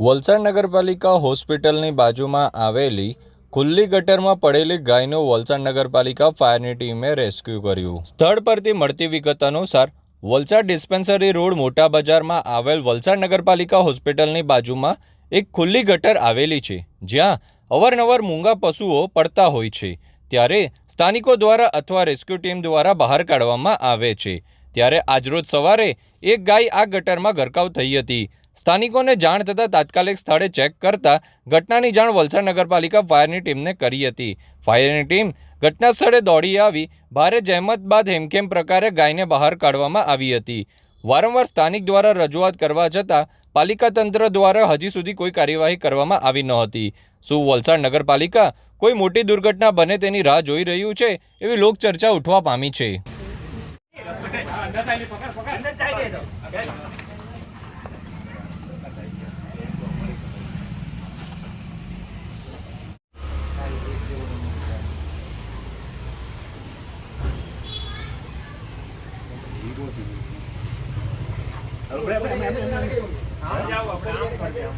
વલસાડ નગરપાલિકા હોસ્પિટલની બાજુમાં આવેલી ખુલ્લી ગટરમાં પડેલી ગાયનું વલસાડ નગરપાલિકા ફાયરની ટીમે રેસ્ક્યુ કર્યું. સ્થળ પરથી મળતી વિગત અનુસાર, વલસાડ ડિસ્પેન્સરી રોડ મોટા બજારમાં આવેલ વલસાડ નગરપાલિકા હોસ્પિટલની બાજુમાં એક ખુલ્લી ગટર આવેલી છે, જ્યાં અવારનવાર મૂંગા પશુઓ પડતા હોય છે, ત્યારે સ્થાનિકો દ્વારા અથવા રેસ્ક્યુ ટીમ દ્વારા બહાર કાઢવામાં આવે છે. ત્યારે આજરોજ સવારે એક ગાય આ ગટરમાં ગરકાવ થઈ હતી. સ્થાનિકોને જાણ થતાં તાત્કાલિક સ્થળે ચેક કરતા ઘટનાની જાણ વલસાડ નગરપાલિકા ફાયરની ટીમને કરી હતી. ફાયરની ટીમ ઘટના સ્થળે દોડી આવી. ભારે જહેમત બાદ હેમખેમ પ્રકારે ગાયને બહાર કાઢવામાં આવી હતી. વારંવાર સ્થાનિક દ્વારા રજૂઆત કરવા છતાં પાલિકા તંત્ર દ્વારા હજી સુધી કોઈ કાર્યવાહી કરવામાં આવી ન હતી. શું વલસાડ નગરપાલિકા કોઈ મોટી દુર્ઘટના બને તેની રાહ જોઈ રહ્યું છે એવી લોકચર્ચા ઉઠવા પામી છે. આપણે આપણે આપણે આપણે આમ જાવ આપણે આમ ફરજે આમ